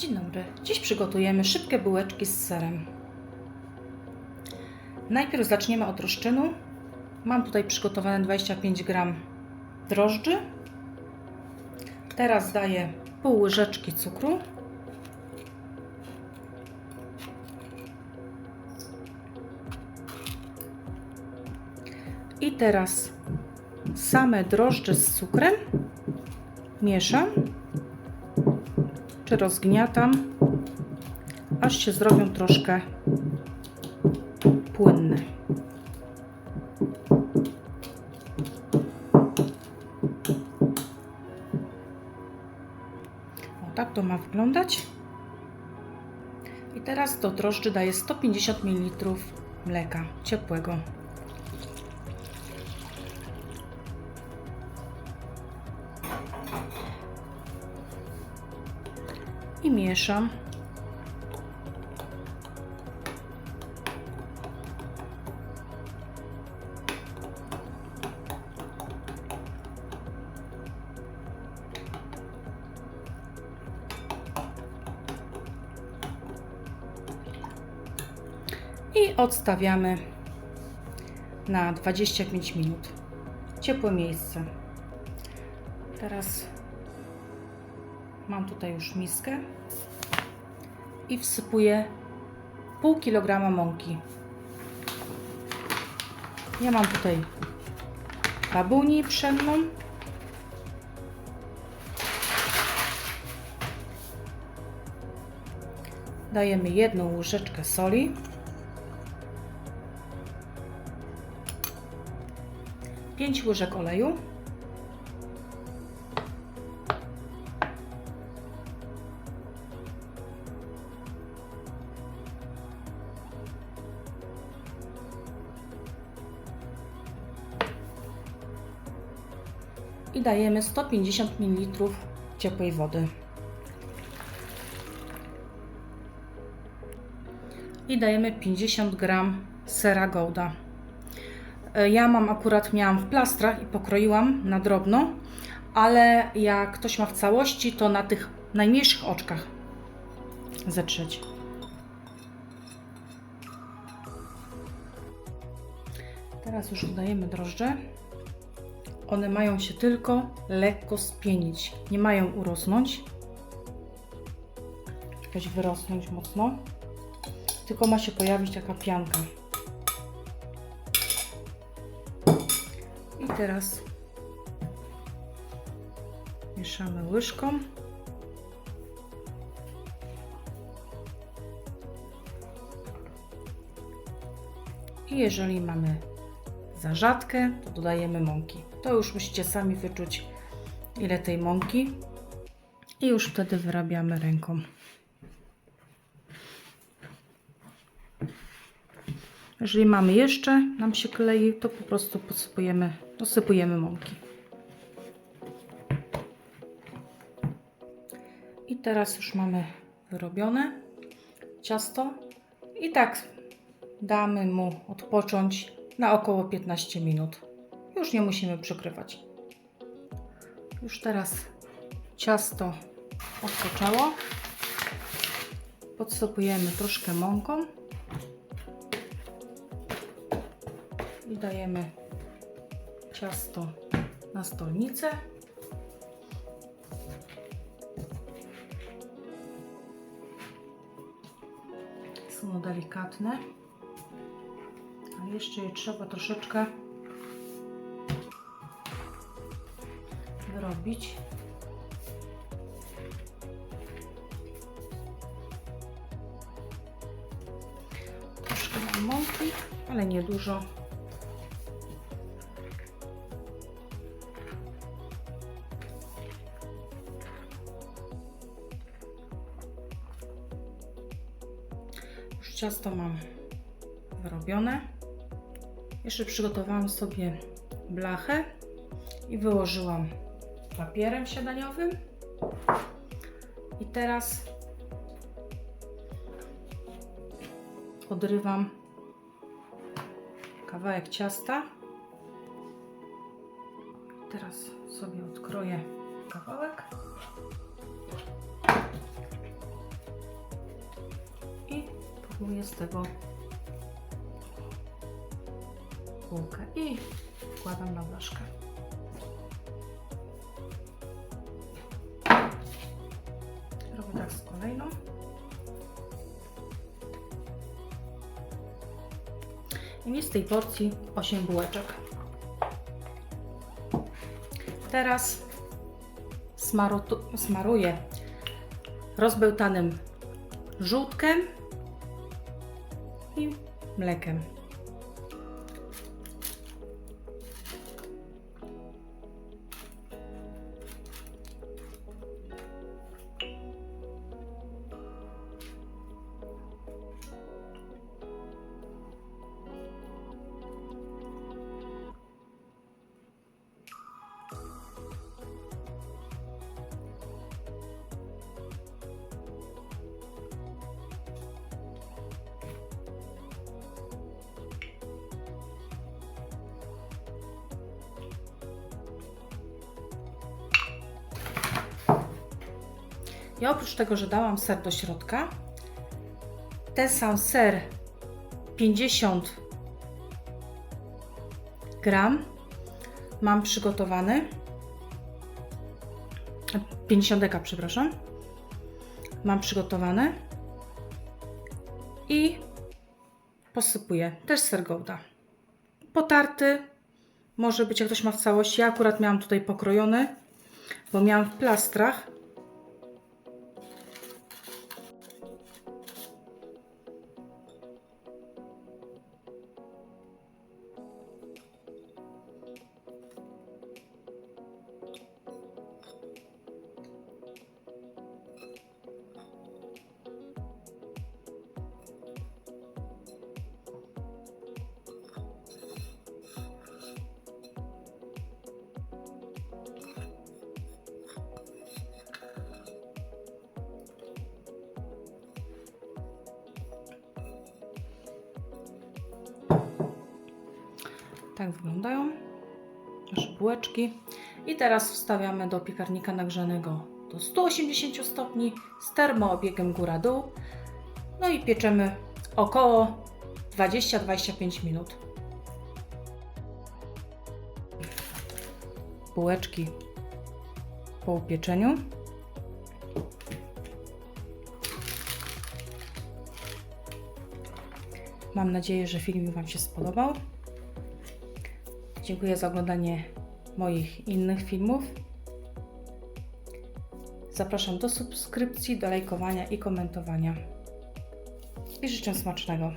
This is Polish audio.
Dzień dobry. Dziś przygotujemy szybkie bułeczki z serem. Najpierw zaczniemy od rozczynu. Mam tutaj przygotowane 25 gram drożdży. Teraz daję pół łyżeczki cukru. I teraz same drożdże z cukrem mieszam czy rozgniatam, aż się zrobią troszkę płynne. O, tak to ma wyglądać. I teraz do drożdży daję 150 ml mleka ciepłego. Mieszam. I odstawiamy na 25 minut. Ciepłe miejsce. Teraz Mam tutaj już miskę i wsypuję pół kilograma mąki. Ja mam tutaj babuni pszenną. Dajemy jedną łyżeczkę soli. Pięć łyżek oleju. I dajemy 150 ml ciepłej wody. I dajemy 50 g sera Gouda. E, Ja mam akurat, miałam w plastrach i pokroiłam na drobno, ale jak ktoś ma w całości, to na tych najmniejszych oczkach zetrzeć. Teraz już dodajemy drożdże. One mają się tylko lekko spienić, nie mają urosnąć, jakaś wyrosnąć mocno, tylko ma się pojawić taka pianka. I teraz mieszamy łyżką. I jeżeli mamy za rzadkie, to dodajemy mąki. To już musicie sami wyczuć, ile tej mąki. I już wtedy wyrabiamy ręką. Jeżeli mamy jeszcze, nam się klei, to po prostu dosypujemy mąki. I teraz już mamy wyrobione ciasto. I tak damy mu odpocząć na około 15 minut. Już nie musimy przykrywać. Już teraz ciasto odpoczęło. Podsypujemy troszkę mąką i dajemy ciasto na stolnicę. Są delikatne. A jeszcze je trzeba troszeczkę wyrobić. Troszkę mąki, ale nie dużo. Już ciasto mam wyrobione. Jeszcze przygotowałam sobie blachę i wyłożyłam papierem śniadaniowym. I teraz odrywam kawałek ciasta. Teraz sobie odkroję kawałek. wyjmuję z tego bułkę i wkładam na blaszkę. Robię tak z kolejną. I z tej porcji 8 bułeczek. Teraz smaruję rozbełtanym żółtkiem i mlekiem. I oprócz tego, że dałam ser do środka, ten sam ser 50 gram mam przygotowany. 50 deka, przepraszam. Mam przygotowany i posypuję też ser Gouda. Potarty, może być jak ktoś ma w całości. Ja akurat miałam tutaj pokrojony, bo miałam w plastrach. Tak wyglądają nasze bułeczki. I teraz wstawiamy do piekarnika nagrzanego do 180 stopni z termoobiegiem góra-dół. No i pieczemy około 20-25 minut. Bułeczki po upieczeniu. Mam nadzieję, że filmik Wam się spodobał. Dziękuję za oglądanie moich innych filmów. Zapraszam do subskrypcji, do lajkowania i komentowania. I życzę smacznego.